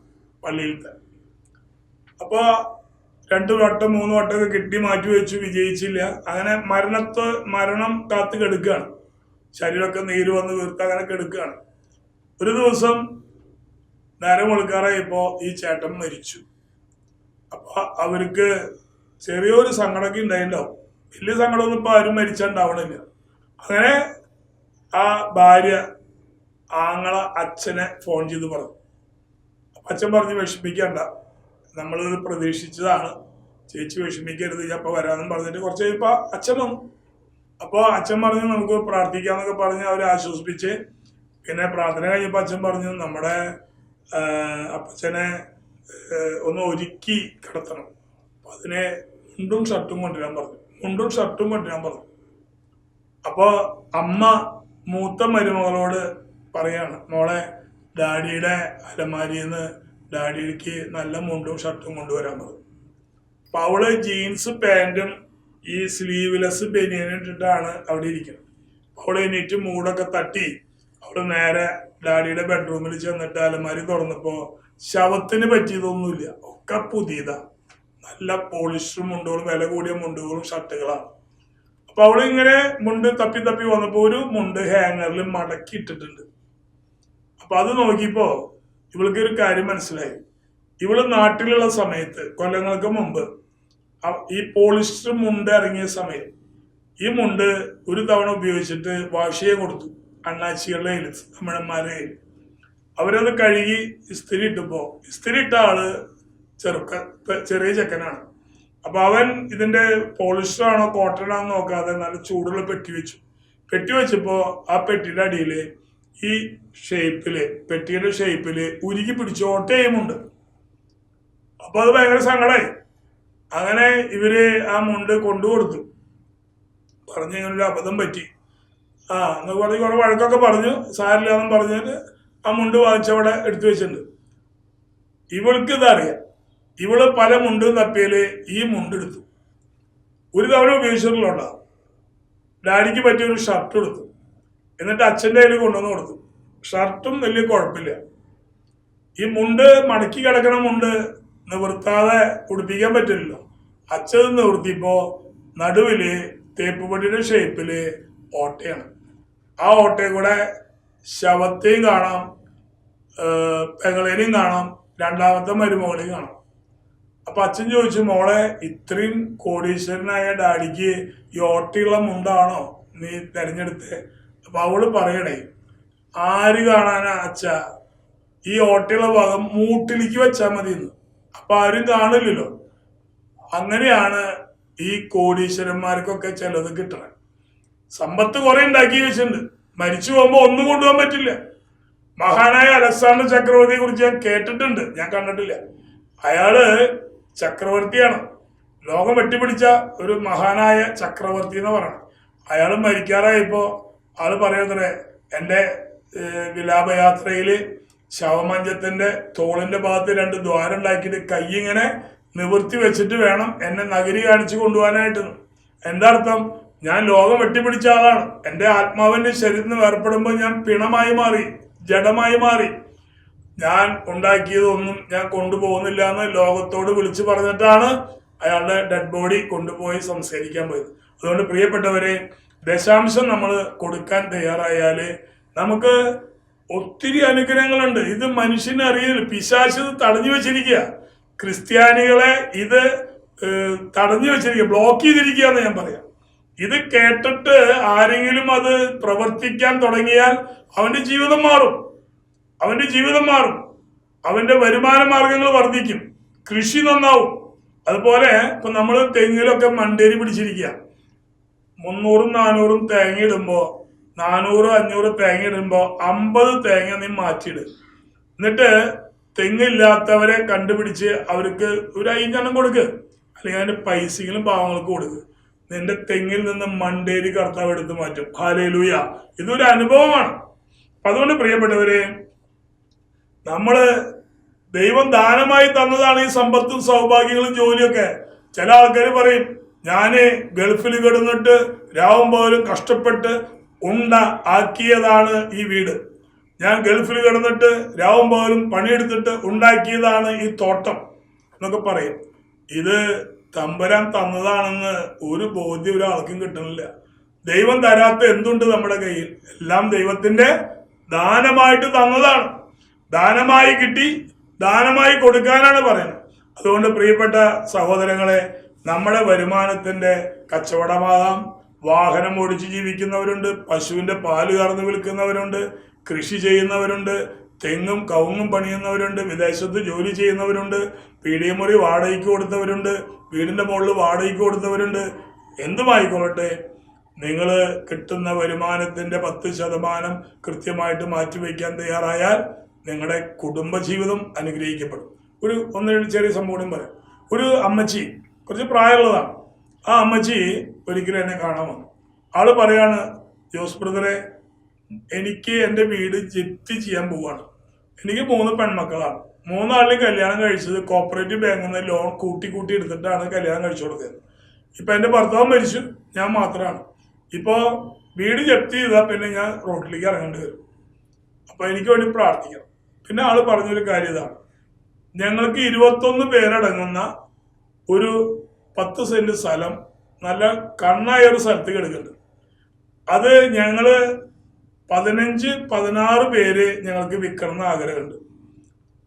പള്ളിയിലത്തെ. അപ്പോൾ രണ്ടു വട്ടം മൂന്ന് വട്ടമൊക്കെ കിഡ്നി മാറ്റി വെച്ചു വിജയിച്ചില്ല. അങ്ങനെ മരണത്തെ മരണം കാത്ത് കെടുക്കുകയാണ് ശരീരമൊക്കെ നീര് വന്ന് വീർത്ത് അങ്ങനെ കെടുക്കുകയാണ് ഒരു ദിവസം നേരം വെളുക്കാറായപ്പോ ഈ ചേട്ടൻ മരിച്ചു. അപ്പോൾ അവർക്ക് ചെറിയൊരു സങ്കടമൊക്കെ ഉണ്ടായിട്ടുണ്ടാവും വലിയ സങ്കടമൊന്നും ഇപ്പൊ ആരും മരിച്ചുണ്ടാവണില്ല അങ്ങനെ ആ ഭാര്യ ആങ്ങള അച്ഛനെ ഫോൺ ചെയ്ത് പറഞ്ഞു. അച്ഛൻ പറഞ്ഞ് വിഷമിക്കണ്ട. നമ്മളിത് പ്രതീക്ഷിച്ചതാണ്. ചേച്ചി വിഷമിക്കരുത് അപ്പൊ വരാമെന്ന് പറഞ്ഞിട്ട് കുറച്ച് കഴിയുമ്പോ അച്ഛൻ വന്നു. അപ്പോൾ അച്ഛൻ പറഞ്ഞു നമുക്ക് പ്രാർത്ഥിക്കാന്നൊക്കെ പറഞ്ഞ് അവരെ ആശ്വസിപ്പിച്ച് പിന്നെ പ്രാർത്ഥന കഴിഞ്ഞപ്പോൾ അച്ഛൻ പറഞ്ഞു നമ്മുടെ അപ്പച്ചനെ ഒന്ന് ഒരുക്കി കിടത്തണം. അപ്പൊ അതിനെ മുണ്ടും ഷർട്ടും കൊണ്ടുവരാൻ പറഞ്ഞു. മുണ്ടും ഷർട്ടും കൊണ്ടുവരാൻ പറഞ്ഞു. അപ്പോൾ അമ്മ മൂത്ത മരുമകളോട് പറയാണ് മോളെ ഡാഡിയുടെ അലമാരിയിൽ നിന്ന് ഡാഡിക്ക് നല്ല മുണ്ടും ഷർട്ടും കൊണ്ടുവരാൻ പറഞ്ഞു. അപ്പൊ അവൾ ജീൻസ് പാന്റും ഈ സ്ലീവ്ലെസ് ബെനിയനും ഇട്ടിട്ടാണ് അവിടെ ഇരിക്കുന്നത്. അവിടെ എണീറ്റ് മൂടൊക്കെ തട്ടി അവൾ നേരെ ഡാഡിയുടെ ബെഡ്റൂമിൽ ചെന്നിട്ട് അലമാരി തുറന്നപ്പോ ശവത്തിന് പറ്റിയതൊന്നുമില്ല ഒക്കെ പുതിയതാ. നല്ല പോളിഷ് മുണ്ടുകളും വില കൂടിയ മുണ്ടുകളും ഷർട്ടുകളാണ്. അപ്പൊ അവൾ ഇങ്ങനെ മുണ്ട് തപ്പി തപ്പി വന്നപ്പോ ഒരു മുണ്ട് ഹാങ്ങറിൽ മടക്കി ഇട്ടിട്ടുണ്ട്. അപ്പൊ അത് നോക്കിയപ്പോ ഇവൾക്ക് ഒരു കാര്യം മനസ്സിലായി. ഇവൾ നാട്ടിലുള്ള സമയത്ത് കൊല്ലങ്ങൾക്ക് മുമ്പ് ഈ പോളിസ്റ്റർ മുണ്ട് ഇറങ്ങിയ സമയം ഈ മുണ്ട് ഒരു തവണ ഉപയോഗിച്ചിട്ട് വാഷ് ചെയ്യാൻ കൊടുത്തു. അണ്ണാച്ചികളുടെ തമിഴന്മാരെ അവരത് കഴുകി ഇസ്തിരി ഇട്ടപ്പോ ഇസ്തിരി ഇട്ട ആൾ ചെറുക്ക ചെറിയ ചെക്കനാണ്. അപ്പൊ അവൻ ഇതിന്റെ കോട്ടൺ ആണോ നോക്കാതെ നല്ല ചൂടുള്ള പെട്ടി വെച്ചു. പെട്ടി വെച്ചപ്പോ ആ പെട്ടിയുടെ അടിയിൽ ഈ ഷേപ്പിൽ പെട്ടിയുടെ ഷേപ്പിൽ ഉരുകി പിടിച്ച ഓട്ടയുമുണ്ട് അപ്പൊ അത് ഭയങ്കര സങ്കടമായി അങ്ങനെ ഇവർ ആ മുണ്ട് കൊണ്ടുകൊടുത്തു. പറഞ്ഞു ഇങ്ങനെ ഒരു അബദ്ധം പറ്റി. ആ എന്ന് പറഞ്ഞ് കുറെ വഴക്കൊക്കെ പറഞ്ഞു. സാരില്ലാന്നും പറഞ്ഞിട്ട് ആ മുണ്ട് വാങ്ങിച്ചവിടെ എടുത്തു വെച്ചിട്ടുണ്ട്. ഇവൾക്ക് ഇതറിയാം ഇവൾ പല മുണ്ടും തപ്പിയൽ ഈ മുണ്ടെടുത്തു ഒരു തവണ ഉപയോഗിച്ചിട്ടുള്ളതാണ് ഡാഡിക്ക് പറ്റിയ ഒരു ഷർട്ട് എടുത്തു. എന്നിട്ട് അച്ഛന്റെ കയ്യിൽ കൊണ്ടുവന്ന് കൊടുത്തു. ഷർട്ടും വലിയ കുഴപ്പമില്ല. ഈ മുണ്ട് മടക്കി കിടക്കണ മുണ്ട് നിവർത്താതെ കുടിപ്പിക്കാൻ പറ്റില്ലല്ലോ. അച്ഛത് നിവർത്തിയപ്പോ നടുവിൽ തേപ്പുപൊടിയുടെ ഷേപ്പിൽ ഓട്ടയാണ്. ആ ഓട്ടയും കൂടെ ശവത്തെയും കാണാം പെങ്ങളേനെയും കാണാം രണ്ടാമത്തെ മരുമകളെയും കാണാം. അപ്പൊ അച്ഛൻ ചോദിച്ചു മോളെ ഇത്രയും കോടീശ്വരനായ ഡാഡിക്ക് ഈ ഓട്ടിയുള്ള മുണ്ടാണോ നീ തെരഞ്ഞെടുത്ത്? അപ്പൊ അവൾ പറയണേ ആര് കാണാനാ അച്ഛ? ഈ ഓട്ടയുള്ള ഭാഗം മൂട്ടിലേക്ക് വെച്ചാൽ മതി എന്ന് അപ്പൊ ആരും കാണില്ലല്ലോ. അങ്ങനെയാണ് ഈ കോടീശ്വരന്മാർക്കൊക്കെ ചിലത് കിട്ടണം. സമ്പത്ത് കുറെ ഉണ്ടാക്കി വെച്ചിട്ടുണ്ട്. മരിച്ചു പോകുമ്പോ ഒന്നും കൊണ്ടുപോകാൻ പറ്റില്ല. മഹാനായ അലക്സാണ്ടർ ചക്രവർത്തിയെ കുറിച്ച് ഞാൻ കേട്ടിട്ടുണ്ട്. ഞാൻ കണ്ടിട്ടില്ല. അയാൾ ചക്രവർത്തിയാണ്. ലോകം വെട്ടിപ്പിടിച്ച ഒരു മഹാനായ ചക്രവർത്തി എന്ന് പറയണം. അയാൾ മരിക്കാറായപ്പോൾ ആൾ പറയുന്നത് എന്റെ വിലാപയാത്രയിൽ വിലാപയാത്രയിൽ ശവമഞ്ചത്തിന്റെ തോളിന്റെ ഭാഗത്ത് രണ്ട് ദ്വാരം ഉണ്ടാക്കിയിട്ട് കൈ ഇങ്ങനെ നിവർത്തി വെച്ചിട്ട് വേണം എന്നെ നഗരി കാണിച്ചു കൊണ്ടുപോകാനായിട്ട്. എന്താ അർത്ഥം? ഞാൻ ലോകം വെട്ടിപ്പിടിച്ച ആളാണ്. എന്റെ ആത്മാവിന്റെ ശരീരത്തിൽ നിന്ന് വേർപ്പെടുമ്പോൾ ഞാൻ പിണമായി മാറി ജഡമായി മാറി. ഞാൻ ഉണ്ടാക്കിയതൊന്നും ഞാൻ കൊണ്ടുപോകുന്നില്ല എന്ന് ലോകത്തോട് വിളിച്ചു പറഞ്ഞിട്ടാണ് അയാളുടെ ഡെഡ് ബോഡി കൊണ്ടുപോയി സംസ്കരിക്കാൻ പോയത്. അതുകൊണ്ട് പ്രിയപ്പെട്ടവരെ ദശാംശം നമ്മൾ കൊടുക്കാൻ തയ്യാറായാൽ നമുക്ക് ഒത്തിരി അനുഗ്രഹങ്ങളുണ്ട്. ഇത് മനുഷ്യന് അറിയില്ല പിശാശ് തടഞ്ഞു വെച്ചിരിക്കുക. ക്രിസ്ത്യാനികളെ ഇത് തടഞ്ഞു വെച്ചിരിക്കുക. ബ്ലോക്ക് ചെയ്തിരിക്കുക എന്ന് ഞാൻ പറയാം. ഇത് കേട്ടിട്ട് ആരെങ്കിലും അത് പ്രവർത്തിക്കാൻ തുടങ്ങിയാൽ അവന്റെ ജീവിതം മാറും. അവന്റെ ജീവിതം മാറും. അവന്റെ വരുമാന മാർഗങ്ങൾ വർദ്ധിക്കും. കൃഷി നന്നാവും. അതുപോലെ ഇപ്പൊ നമ്മൾ തെങ്ങിലൊക്കെ മണ്ടേരി പിടിച്ചിരിക്കുക മുന്നൂറും നാനൂറും തേങ്ങ ഇടുമ്പോ നാനൂറ് അഞ്ഞൂറ് തേങ്ങ ഇടുമ്പോ അമ്പത് തേങ്ങ നീ മാറ്റിയിട്. എന്നിട്ട് തെങ്ങില്ലാത്തവരെ കണ്ടുപിടിച്ച് അവർക്ക് ഒരു അയ്യഞ്ചെണ്ണം കൊടുക്ക്. അല്ലെങ്കിൽ അതിന്റെ പൈസകളും പാവങ്ങൾക്ക് കൊടുക്ക്. നിന്റെ തെങ്ങിൽ നിന്ന് മണ്ടേരി കർത്താവ് എടുത്ത് മാറ്റും. ഹാലേലൂയ ഇതൊരു അനുഭവമാണ്. അതുകൊണ്ട് പ്രിയപ്പെട്ടവരെ നമ്മൾ ദൈവം ദാനമായി തന്നതാണ് ഈ സമ്പത്തും സൗഭാഗ്യങ്ങളും ജോലിയൊക്കെ. ചില ആൾക്കാർ പറയും ഞാൻ ഗൾഫിൽ കിടന്നിട്ട് രാവും പോലും കഷ്ടപ്പെട്ട് ഉണ്ട ആക്കിയതാണ് ഈ വീട്. ഞാൻ ഗൾഫിൽ കിടന്നിട്ട് രാവും പോലും പണിയെടുത്തിട്ട് ഉണ്ടാക്കിയതാണ് ഈ തോട്ടം എന്നൊക്കെ പറയും. ഇത് തമ്പരാൻ തന്നതാണെന്ന് ഒരു ബോധ്യം ഒരാൾക്കും കിട്ടണില്ല. ദൈവം തരാത്ത എന്തുണ്ട് നമ്മുടെ കയ്യിൽ? എല്ലാം ദൈവത്തിന്റെ ദാനമായിട്ട് തന്നതാണ്. ദാനമായി കിട്ടി ദാനമായി കൊടുക്കാനാണ് പറയുന്നത്. അതുകൊണ്ട് പ്രിയപ്പെട്ട സഹോദരങ്ങളെ നമ്മുടെ വരുമാനത്തിന്റെ കച്ചവടമാകാം. വാഹനം ഓടിച്ച് ജീവിക്കുന്നവരുണ്ട് പശുവിന്റെ പാൽ കറന്ന് വിൽക്കുന്നവരുണ്ട് കൃഷി ചെയ്യുന്നവരുണ്ട് തെങ്ങും കവുങ്ങും പണിയുന്നവരുണ്ട് വിദേശത്ത് ജോലി ചെയ്യുന്നവരുണ്ട് പീടിയമുറി വാടകയ്ക്ക് കൊടുത്തവരുണ്ട് വീടിന്റെ മുകളിൽ വാടകയ്ക്ക് കൊടുത്തവരുണ്ട്. എന്തുമായിക്കൊള്ളട്ടെ നിങ്ങൾ കിട്ടുന്ന വരുമാനത്തിന്റെ പത്ത് ശതമാനം കൃത്യമായിട്ട് മാറ്റിവെക്കാൻ തയ്യാറായാൽ നിങ്ങളുടെ കുടുംബജീവിതം അനുഗ്രഹിക്കപ്പെടും. ഒരു ഒന്ന് രണ്ട് ചെറിയ സംഭവം പറയാം. ഒരു അമ്മച്ചി കുറച്ച് പ്രായമുള്ളതാണ്. ആ അമ്മച്ചി ഒരിക്കലും എന്നെ കാണാൻ വന്നു. ആൾ പറയാണ് ജോസ് ബ്രദറെ എനിക്ക് എന്റെ വീട് ജപ്തി ചെയ്യാൻ പോവാണ്. എനിക്ക് മൂന്ന് പെൺമക്കളാണ്. മൂന്നാളിലും കല്യാണം കഴിച്ചത് കോപ്പറേറ്റീവ് ബാങ്കിൽ നിന്ന് ലോൺ കൂട്ടി കൂട്ടി എടുത്തിട്ടാണ് കല്യാണം കഴിച്ചു കൊടുത്തത്. ഇപ്പം എന്റെ ഭർത്താവ് മരിച്ചു. ഞാൻ മാത്രമാണ് ഇപ്പോൾ വീട് ജപ്തി ചെയ്താൽ പിന്നെ ഞാൻ റോഡിലേക്ക് ഇറങ്ങേണ്ടി വരും. അപ്പോൾ എനിക്ക് വേണ്ടി പ്രാർത്ഥിക്കണം. പിന്നെ ആൾ പറഞ്ഞൊരു കാര്യം ഇതാണ് ഞങ്ങൾക്ക് ഇരുപത്തൊന്ന് പേരടങ്ങുന്ന ഒരു പത്ത് സെന്റ് സ്ഥലം നല്ല കണ്ണായ ഒരു സ്ഥലത്ത് കിടക്കുന്നുണ്ട് അത് ഞങ്ങൾ പതിനഞ്ച് പതിനാറ് പേര് ഞങ്ങൾക്ക് വിൽക്കണം ആഗ്രഹമുണ്ട്.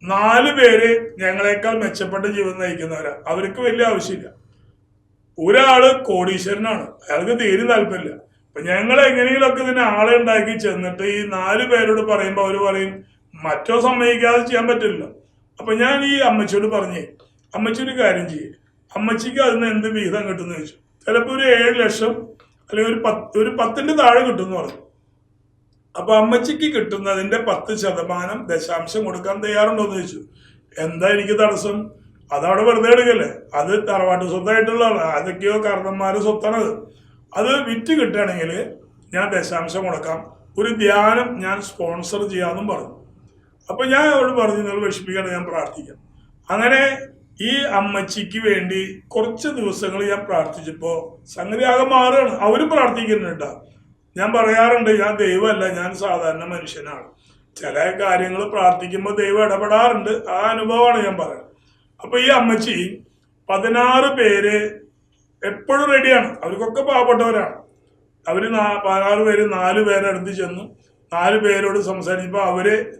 നാല് പേര് ഞങ്ങളെക്കാൾ മെച്ചപ്പെട്ട ജീവിതം നയിക്കുന്നവരാ. അവർക്ക് വലിയ ആവശ്യമില്ല. ഒരാൾ കോടീശ്വരനാണ്. അയാൾക്ക് തീരെ താല്പര്യമില്ല. അപ്പൊ ഞങ്ങൾ എങ്ങനെയെങ്കിലുമൊക്കെ ഇതിന് ആളെ ഉണ്ടാക്കി ചെന്നിട്ട് ഈ നാല് പേരോട് പറയുമ്പോൾ അവർ പറയും മറ്റോ സമ്മതിക്കാതെ ചെയ്യാൻ പറ്റില്ല. അപ്പൊ ഞാൻ ഈ അമ്മച്ചിയോട് പറഞ്ഞേ അമ്മച്ചി ഒരു കാര്യം ചെയ്യേ. അമ്മച്ചിക്ക് അതിന് എന്ത് വിഹിതം കിട്ടുമെന്ന് ചോദിച്ചു. ചിലപ്പോൾ ഒരു ഏഴ് ലക്ഷം അല്ലെങ്കിൽ ഒരു പത്ത് ഒരു പത്തിന്റെ താഴെ കിട്ടുമെന്ന് പറഞ്ഞു. അപ്പൊ അമ്മച്ചിക്ക് കിട്ടുന്നതിന്റെ പത്ത് ശതമാനം ദശാംശം കൊടുക്കാൻ തയ്യാറുണ്ടോ എന്ന് ചോദിച്ചു. എന്താ എനിക്ക് തടസ്സം? അതവിടെ വെറുതെ എടുക്കല്ലേ? അത് തറവാട്ട് സ്വത്തായിട്ടുള്ള അതൊക്കെയോ കാരണന്മാരെ സ്വത്താണത്. അത് വിറ്റ് കിട്ടുകയാണെങ്കിൽ ഞാൻ ദശാംശം കൊടുക്കാം ഒരു ധ്യാനം ഞാൻ സ്പോൺസർ ചെയ്യാമെന്നും പറഞ്ഞു. അപ്പൊ ഞാൻ അവരോട് പറഞ്ഞു നിങ്ങൾ വിഷമിക്കണം ഞാൻ പ്രാർത്ഥിക്കാം. അങ്ങനെ ഈ അമ്മച്ചിക്ക് വേണ്ടി കുറച്ച് ദിവസങ്ങൾ ഞാൻ പ്രാർത്ഥിച്ചപ്പോൾ സംഗതി ആകെ മാറുകയാണ്. അവരും പ്രാർത്ഥിക്കുന്നുണ്ട്. ഞാൻ പറയാറുണ്ട് ഞാൻ ദൈവമല്ല ഞാൻ സാധാരണ മനുഷ്യനാണ്. ചില കാര്യങ്ങൾ പ്രാർത്ഥിക്കുമ്പോൾ ദൈവം ഇടപെടാറുണ്ട്. ആ അനുഭവമാണ് ഞാൻ പറയുന്നത്. അപ്പൊ ഈ അമ്മച്ചി പതിനാറ് പേര് എപ്പോഴും റെഡിയാണ്. അവർക്കൊക്കെ പാവപ്പെട്ടവരാണ്. അവർ നാ- പതിനാറ് പേര് നാല് പേരെടുത്ത് ചെന്നു. നാല് പേരോട് സംസാരിച്ചപ്പോൾ അവർ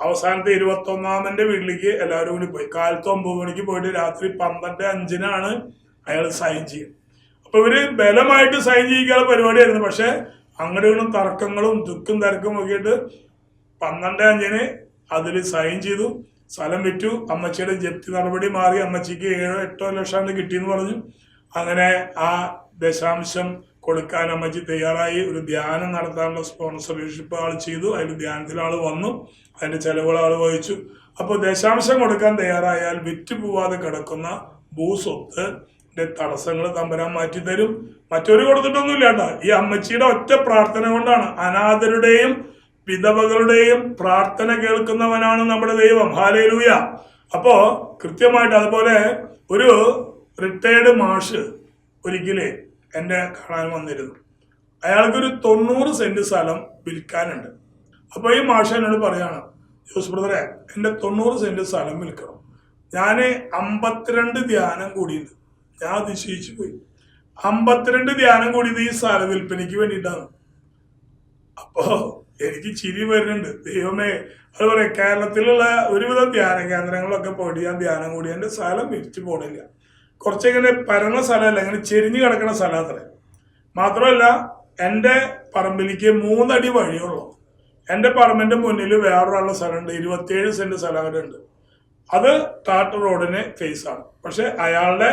അവസാനത്തെ ഇരുപത്തി ഒന്നാമന്റെ വീട്ടിലേക്ക് എല്ലാവരും കൂടി പോയി. കാലത്ത് ഒമ്പത് മണിക്ക് പോയിട്ട് രാത്രി പന്ത്രണ്ട് അഞ്ചിനാണ് അയാൾ സൈൻ ചെയ്യുന്നത്. അപ്പൊ ഇവർ ബലമായിട്ട് സൈൻ ചെയ്യിക്കാനുള്ള പരിപാടിയായിരുന്നു. പക്ഷെ അങ്ങോട്ടും തർക്കങ്ങളും ദുഃഖം തിരക്കും ഒക്കെ ആയിട്ട് പന്ത്രണ്ട് അഞ്ചിന് അതിൽ സൈൻ ചെയ്തു. സ്ഥലം വിറ്റു. അമ്മച്ചിയുടെ ജപ്തി നടപടി മാറി അമ്മച്ചിക്ക് ഏഴോ എട്ടോ ലക്ഷം കിട്ടിയെന്ന് പറഞ്ഞു. അങ്ങനെ ആ ദശാംശം കൊടുക്കാൻ അമ്മച്ചി തയ്യാറായി. ഒരു ധ്യാനം നടത്താനുള്ള സ്പോൺസർഷിപ്പ് ആൾ ചെയ്തു. അതിൽ ധ്യാനത്തിൽ ആൾ വന്നു. അതിന്റെ ചെലവുകൾ ആൾ വഹിച്ചു. അപ്പോൾ ദശാംശം കൊടുക്കാൻ തയ്യാറായാൽ വിറ്റ് പോവാതെ കിടക്കുന്ന ഭൂസ്വത്ത് തടസ്സങ്ങൾ തമ്പരാൻ മാറ്റി തരും മറ്റൊരു കൊടുത്തിട്ടൊന്നുമില്ല കേട്ടോ ഈ അമ്മച്ചിയുടെ ഒറ്റ പ്രാർത്ഥന കൊണ്ടാണ്. അനാഥരുടെയും വിധവകളുടെയും പ്രാർത്ഥന കേൾക്കുന്നവനാണ് നമ്മുടെ ദൈവം. ഹാലേലൂയ അപ്പോ കൃത്യമായിട്ട് അതുപോലെ ഒരു റിട്ടയർഡ് മാഷ് ഒരിക്കലേ എന്നെ കാണാൻ വന്നിരുന്നു. അയാൾക്കൊരു തൊണ്ണൂറ് സെന്റ് സ്ഥലം വിൽക്കാനുണ്ട്. അപ്പൊ ഈ മാഷ എന്നോട് പറയാണ് ജോസ് ബ്രദറെ എന്റെ തൊണ്ണൂറ് സെന്റ് സ്ഥലം വിൽക്കണം. ഞാൻ അമ്പത്തിരണ്ട് ധ്യാനം കൂടിയുണ്ട് ഞാൻ അതിശയിച്ചു പോയി. അമ്പത്തിരണ്ട് ധ്യാനം കൂടിയത് ഈ സ്ഥല വിൽപ്പനയ്ക്ക് വേണ്ടിയിട്ടാണ്. അപ്പോ എനിക്ക് ചിരി വരുന്നുണ്ട്. ദൈവമേ അത് പറയാം കേരളത്തിലുള്ള ഒരുവിധം ധ്യാന കേന്ദ്രങ്ങളൊക്കെ പോയിട്ട് ഞാൻ ധ്യാനം കൂടി എന്റെ സ്ഥലം വിരിച്ചു പോണില്ല. കുറച്ചിങ്ങനെ പരന്ന സ്ഥലമല്ല ഇങ്ങനെ ചെരിഞ്ഞു കിടക്കുന്ന സ്ഥലം അത്ര. മാത്രമല്ല എന്റെ പറമ്പിലേക്ക് മൂന്നടി വഴിയുള്ളൂ. എന്റെ പറമ്പിന്റെ മുന്നിൽ വേറൊരാളുടെ സ്ഥലമുണ്ട് ഇരുപത്തിയേഴ് സെന്റ് സ്ഥലം അവിടെ ഉണ്ട് അത് ടാറ്റ റോഡിന് ഫേസ് ആണ്. പക്ഷെ അയാളുടെ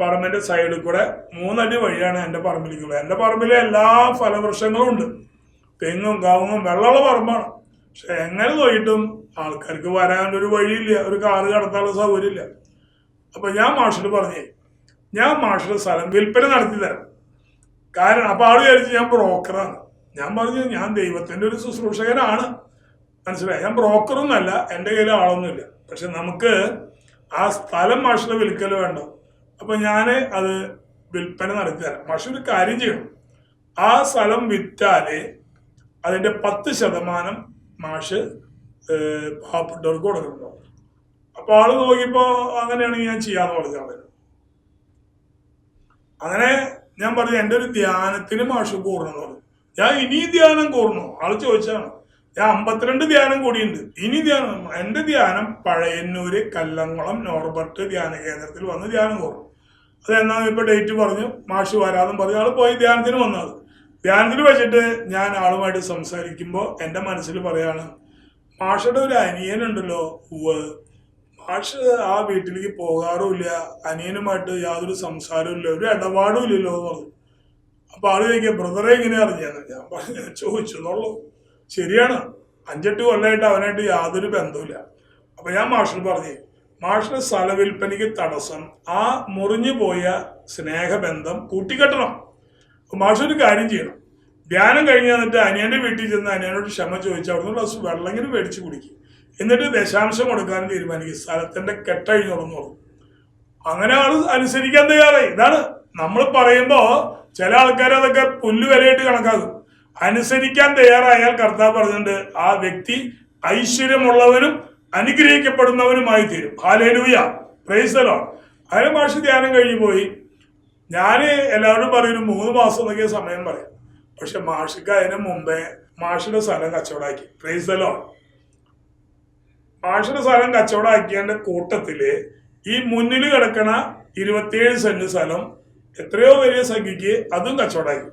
പറമ്പിന്റെ സൈഡിൽ കൂടെ മൂന്നടി വഴിയാണ് എന്റെ പറമ്പിലേക്കുള്ളത്. എന്റെ പറമ്പിലെ എല്ലാ ഫലവൃക്ഷങ്ങളും ഉണ്ട്. തെങ്ങും കാവുങ്ങും വെള്ളമുള്ള പറമ്പാണ്. പക്ഷെ എങ്ങനെ പോയിട്ടും ആൾക്കാർക്ക് വരാനൊരു വഴിയില്ല ഒരു കാറ് കടത്താനുള്ള സൗകര്യമില്ല. അപ്പൊ ഞാൻ മാഷിന് പറഞ്ഞേ ഞാൻ മാഷിന്റെ സ്ഥലം വിൽപ്പന നടത്തി തരാം കാരണം അപ്പൊ ആൾ വിചാരിച്ചു ഞാൻ ബ്രോക്കറാണ്. ഞാൻ പറഞ്ഞു ഞാൻ ദൈവത്തിന്റെ ഒരു ശുശ്രൂഷകനാണ്. മനസ്സിലായി? ഞാൻ ബ്രോക്കറൊന്നുമല്ല എന്റെ കയ്യിൽ ആളൊന്നുമില്ല. പക്ഷെ നമുക്ക് ആ സ്ഥലം മാഷിന് വിൽക്കൽ വേണ്ട? അപ്പൊ ഞാൻ അത് വിൽപ്പന നടത്തി തരാം മാഷ് ഒരു കാര്യം ചെയ്യണം. ആ സ്ഥലം വിറ്റാലേ അതിന്റെ പത്ത് ശതമാനം മാഷ് പാവപ്പെട്ടവർക്ക് കൊടുക്കുന്നുണ്ടോ അപ്പൊ ആൾ നോക്കിയപ്പോ അങ്ങനെയാണെങ്കിൽ ഞാൻ ചെയ്യാന്ന് പറഞ്ഞ ആൾ. അങ്ങനെ ഞാൻ പറഞ്ഞു എന്റെ ഒരു ധ്യാനത്തിന് മാഷ് കൂടണം എന്ന് പറഞ്ഞു. ഞാൻ ഇനി ധ്യാനം കൂടണോ? ആൾ ചോദിച്ചാണ് ഞാൻ അമ്പത്തിരണ്ട് ധ്യാനം കൂടിയുണ്ട്. ഇനി ധ്യാനം എന്റെ ധ്യാനം പഴയന്നൂര് കല്ലംകുളം നോർബർട്ട് ധ്യാന കേന്ദ്രത്തിൽ വന്ന് ധ്യാനം കൂടണം. അത് എന്നാ ഇപ്പൊ ഡേറ്റ് പറഞ്ഞു. മാഷ് വരാതും പറഞ്ഞു. ആൾ പോയി ധ്യാനത്തിന് വന്നത്. ധ്യാനത്തിൽ വെച്ചിട്ട് ഞാൻ ആളുമായിട്ട് സംസാരിക്കുമ്പോൾ എന്റെ മനസ്സിൽ പറയാണ് മാഷയുടെ ഒരു അനിയനുണ്ടല്ലോ ഉവ്വ്. മാഷ് ആ വീട്ടിലേക്ക് പോകാറുമില്ല. അനിയനുമായിട്ട് യാതൊരു സംസാരവും ഇല്ല ഒരു ഇടപാടും ഇല്ലല്ലോ എന്ന് പറഞ്ഞു. അപ്പൊ ആൾ ചോദിക്കുക ബ്രദറെ ഇങ്ങനെ അറിഞ്ഞാന്ന് ഞാൻ പറഞ്ഞു "ഞാൻ ചോദിച്ചു എന്നുള്ളൂ. ശരിയാണ്. അഞ്ചെട്ട് കൊല്ലമായിട്ട് അവനായിട്ട് യാതൊരു ബന്ധവുമില്ല. അപ്പൊ ഞാൻ മാഷിന് പറഞ്ഞു മാഷിന് സ്ഥല വിൽപ്പനയ്ക്ക് തടസ്സം ആ മുറിഞ്ഞു പോയ സ്നേഹബന്ധം കൂട്ടിക്കെട്ടണം. അപ്പൊ മാഷ് ഒരു കാര്യം ചെയ്യണം. ധ്യാനം കഴിഞ്ഞ് വന്നിട്ട് അനിയന്റെ വീട്ടിൽ ചെന്ന് അനിയനോട് ക്ഷമ ചോദിച്ചു അവിടുന്ന് ഗ്ലാസ് വെള്ളമെങ്കിലും മേടിച്ച് കുടിക്കും. എന്നിട്ട് ദശാംശം കൊടുക്കാൻ തീരുമാനിക്കും. സ്ഥലത്തിന്റെ കെട്ടഴിഞ്ഞുറന്നോളും അങ്ങനെ ആൾ അനുസരിക്കാൻ തയ്യാറായി. ഇതാണ് നമ്മൾ പറയുമ്പോ ചില ആൾക്കാർ അതൊക്കെ പുല്ല് വിലയിട്ട് കണക്കാക്കും. അനുസരിക്കാൻ തയ്യാറായാൽ കർത്താവ് പറഞ്ഞിട്ടുണ്ട് ആ വ്യക്തി ഐശ്വര്യമുള്ളവനും അനുഗ്രഹിക്കപ്പെടുന്നവനുമായി തീരും ഹാലേലൂയ പ്രൈസലോ അതിന് ഭാഷ ധ്യാനം കഴിഞ്ഞു പോയി. ഞാൻ എല്ലാവരും പറയും മൂന്ന് മാസം എന്നൊക്കെ സമയം പറയാം. പക്ഷെ മാഷിക്ക് അതിന് മുമ്പേ മാഷിന്റെ സ്ഥലം കച്ചവടാക്കി പ്രൈസലോ മാഷിന്റെ സ്ഥലം കച്ചവടമാക്കിയതിന്റെ കൂട്ടത്തിൽ ഈ മുന്നിൽ കിടക്കണ ഇരുപത്തിയേഴ് സെന്റ് സ്ഥലം എത്രയോ വലിയ സംഖ്യക്ക് അതും കച്ചവടമാക്കി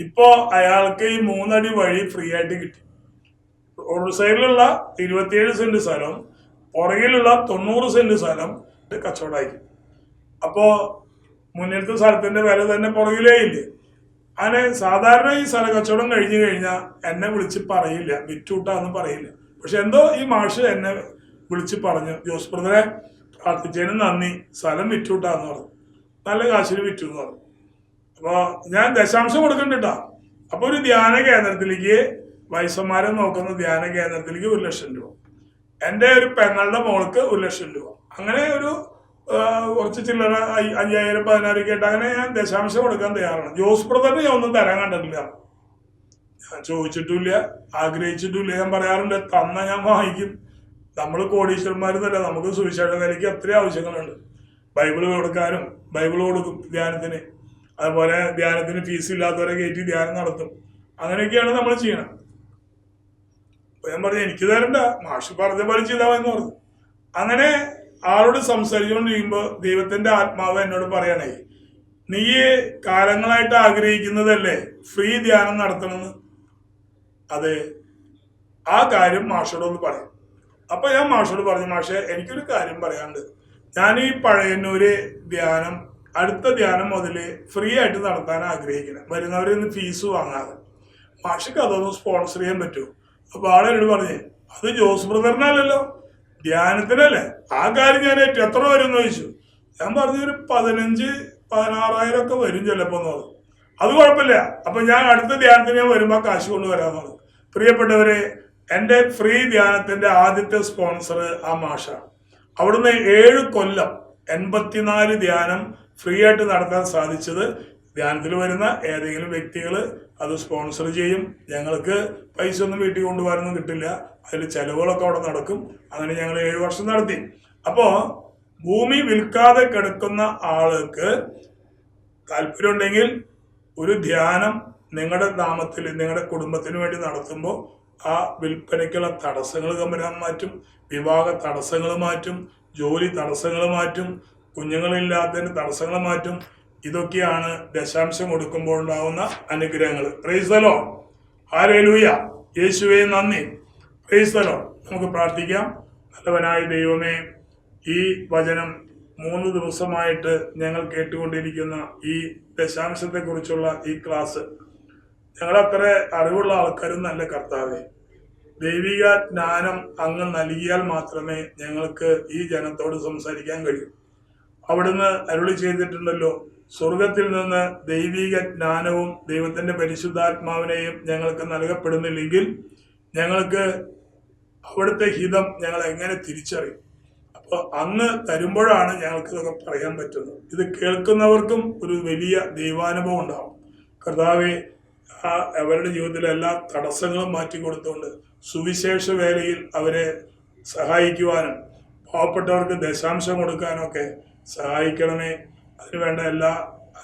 ഇപ്പോ അയാൾക്ക് ഈ മൂന്നടി വഴി ഫ്രീ ആയിട്ട് കിട്ടി. റോഡ് സൈഡിലുള്ള ഇരുപത്തിയേഴ് സെന്റ് സ്ഥലം പുറകിലുള്ള തൊണ്ണൂറ് സെന്റ് സ്ഥലം കച്ചവടമാക്കി അപ്പോ മുന്നിലത്തെ സ്ഥലത്തിന്റെ വില തന്നെ പുറകിലേ ഇല്ലേ? അങ്ങനെ സാധാരണ ഈ സ്ഥല കച്ചവടം കഴിഞ്ഞു കഴിഞ്ഞാൽ എന്നെ വിളിച്ച് പറയില്ല വിറ്റൂട്ടാന്ന് പറയില്ല. പക്ഷെ എന്തോ ഈ മാഷ് എന്നെ വിളിച്ച് പറഞ്ഞു ജോസ് ബ്രദറെ പ്രാർത്ഥിച്ചതിന് നന്ദി. സ്ഥലം വിറ്റുവിട്ടാന്ന് പറഞ്ഞു. നല്ല കാശിന് വിറ്റു എന്ന് പറഞ്ഞു. അപ്പൊ ഞാൻ ദശാംശം കൊടുക്കണ്ടിട്ടാ. അപ്പോൾ ഒരു ധ്യാന കേന്ദ്രത്തിലേക്ക് വയസ്സന്മാരെ നോക്കുന്ന ധ്യാന കേന്ദ്രത്തിലേക്ക് ഒരു ലക്ഷം രൂപ. എന്റെ ഒരു പെങ്ങളുടെ മോൾക്ക് ഒരു ലക്ഷം രൂപ. അങ്ങനെ ഒരു കുറച്ച് ചില്ലറ അയ്യ- അയ്യായിരം പതിനായിരം കേട്ട് അങ്ങനെ ഞാൻ ദശാംശം കൊടുക്കാൻ തയ്യാറാണ്. ജോസ് ബ്രദറിന് ഞാൻ ഒന്നും തരാൻ കണ്ടിട്ടില്ല. ഞാൻ ചോദിച്ചിട്ടില്ല ആഗ്രഹിച്ചിട്ടില്ല ഞാൻ പറയാറുണ്ട് തന്ന ഞാൻ വാങ്ങിക്കും. നമ്മൾ കോടീശ്വരന്മാരെന്നല്ല നമുക്ക് സുവിശേഷ നിലയ്ക്ക് എത്ര ആവശ്യങ്ങളുണ്ട്. ബൈബിൾ കൊടുക്കാനും ബൈബിൾ കൊടുക്കും ധ്യാനത്തിന്. അതുപോലെ ധ്യാനത്തിന് ഫീസ് ഇല്ലാത്തവരെ കയറ്റി ധ്യാനം നടത്തും. അങ്ങനെയൊക്കെയാണ് നമ്മൾ ചെയ്യണം അപ്പൊ ഞാൻ പറഞ്ഞു എനിക്ക് തരണ്ട മാഷ് പറഞ്ഞ പോലെ ചെയ്താൽ എന്ന് പറഞ്ഞു. അങ്ങനെ ആളോട് സംസാരിച്ചുകൊണ്ടിരിക്കുമ്പോൾ ദൈവത്തിന്റെ ആത്മാവ് എന്നോട് പറയണേ നീ കാലങ്ങളായിട്ട് ആഗ്രഹിക്കുന്നതല്ലേ? ഫ്രീ ധ്യാനം നടത്തണമെന്ന്. അതെ ആ കാര്യം മാഷോടൊന്ന് പറയും. അപ്പൊ ഞാൻ മാഷോട് പറഞ്ഞു മാഷെ എനിക്കൊരു കാര്യം പറയാണ്ട് ഞാൻ ഈ പഴയന്നൂര് ധ്യാനം അടുത്ത ധ്യാനം മുതൽ ഫ്രീ ആയിട്ട് നടത്താൻ ആഗ്രഹിക്കണം വരുന്നവരിൽ നിന്ന് ഫീസ് വാങ്ങാതെ. മാഷിക്ക് അതൊന്ന് സ്പോൺസർ ചെയ്യാൻ പറ്റുമോ? അപ്പൊ ആളെ പറഞ്ഞു അത് ജോസ് ബ്രദറിനല്ലല്ലോ ധ്യാനത്തിനല്ലേ? ആ കാര്യം ഞാൻ ഏറ്റവും എത്ര വരും ചോദിച്ചു? ഞാൻ പറഞ്ഞു ഒരു പതിനഞ്ച് പതിനാറായിരം ഒക്കെ വരും ചിലപ്പോ എന്നുള്ളത് അത് കുഴപ്പമില്ല. അപ്പൊ ഞാൻ അടുത്ത ധ്യാനത്തിന് ഞാൻ വരുമ്പോ കാശ് കൊണ്ടുവരാമെന്നാണ് പ്രിയപ്പെട്ടവരെ എന്റെ ഫ്രീ ധ്യാനത്തിന്റെ ആദ്യത്തെ സ്പോൺസർ ആ മാഷാണ് അവിടുന്ന് ഏഴ് കൊല്ലം എൺപത്തിനാല് ധ്യാനം ഫ്രീ ആയിട്ട് നടത്താൻ സാധിച്ചത് ധ്യാനത്തിൽ വരുന്ന ഏതെങ്കിലും വ്യക്തികൾ അത് സ്പോൺസർ ചെയ്യും. ഞങ്ങൾക്ക് പൈസ ഒന്നും വീട്ടിൽ കൊണ്ടുപോകാനൊന്നും കിട്ടില്ല. അതിൽ ചിലവുകളൊക്കെ അവിടെ നടക്കും. അങ്ങനെ ഞങ്ങൾ ഏഴ് വർഷം നടത്തി. അപ്പോൾ ഭൂമി വിൽക്കാതെ കിടക്കുന്ന ആൾക്ക് താല്പര്യമുണ്ടെങ്കിൽ ഒരു ധ്യാനം നിങ്ങളുടെ നാമത്തിൽ നിങ്ങളുടെ കുടുംബത്തിന് വേണ്ടി നടത്തുമ്പോൾ ആ വിൽപ്പനയ്ക്കുള്ള തടസ്സങ്ങൾ കമ്പനി മാറ്റും വിവാഹ തടസ്സങ്ങൾ മാറ്റും ജോലി തടസ്സങ്ങൾ മാറ്റും കുഞ്ഞുങ്ങളില്ലാത്തതിന് തടസ്സങ്ങൾ മാറ്റും. ഇതൊക്കെയാണ് ദശാംശം കൊടുക്കുമ്പോൾ ഉണ്ടാകുന്ന അനുഗ്രഹങ്ങൾ. പ്രൈസലോ ആരേലൂയ യേശുവേ നന്ദി. പ്രൈസലോ നമുക്ക് പ്രാർത്ഥിക്കാം. നല്ലവനായ ദൈവമേ ഈ വചനം മൂന്ന് ദിവസമായിട്ട് ഞങ്ങൾ കേട്ടുകൊണ്ടിരിക്കുന്ന ഈ ദശാംശത്തെക്കുറിച്ചുള്ള ഈ ക്ലാസ് ഞങ്ങളത്ര അറിവുള്ള ആൾക്കാരും നല്ല കർത്താവേ. ദൈവിക ജ്ഞാനം അങ്ങ് നൽകിയാൽ മാത്രമേ ഞങ്ങൾക്ക് ഈ ജനത്തോട് സംസാരിക്കാൻ കഴിയൂ. അവിടുന്ന് അരുളി ചെയ്തിട്ടുണ്ടല്ലോ സ്വർഗത്തിൽ നിന്ന് ദൈവിക ജ്ഞാനവും ദൈവത്തിന്റെ പരിശുദ്ധാത്മാവിനെയും ഞങ്ങൾക്ക് നൽകപ്പെടുന്നില്ലെങ്കിൽ ഞങ്ങൾക്ക് അവിടുത്തെ ഹിതം ഞങ്ങൾ എങ്ങനെ തിരിച്ചറിയും? അപ്പോൾ അന്ന് തരുമ്പോഴാണ് ഞങ്ങൾക്ക് ഇതൊക്കെ പറയാൻ പറ്റുന്നത്. ഇത് കേൾക്കുന്നവർക്കും ഒരു വലിയ ദൈവാനുഭവം ഉണ്ടാവും. കർത്താവെ ആ അവരുടെ ജീവിതത്തിലെ എല്ലാ തടസ്സങ്ങളും മാറ്റി കൊടുത്തുകൊണ്ട് സുവിശേഷ വേലയിൽ അവരെ സഹായിക്കുവാനും പാവപ്പെട്ടവർക്ക് ദശാംശം കൊടുക്കാനൊക്കെ സഹായിക്കണമേ. അതിനുവേണ്ട എല്ലാ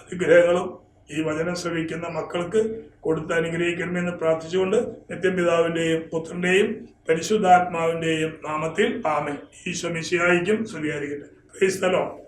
അനുഗ്രഹങ്ങളും ഈ വചനം ശ്രവിക്കുന്ന മക്കൾക്ക് കൊടുത്ത് അനുഗ്രഹിക്കണമെന്ന് പ്രാർത്ഥിച്ചുകൊണ്ട് നിത്യപിതാവിന്റെയും പുത്രന്റെയും പരിശുദ്ധാത്മാവിന്റെയും നാമത്തിൽ ആമേ ഈശോ സ്വീകരിക്കട്ടെ ക്രൈസ്തലോ.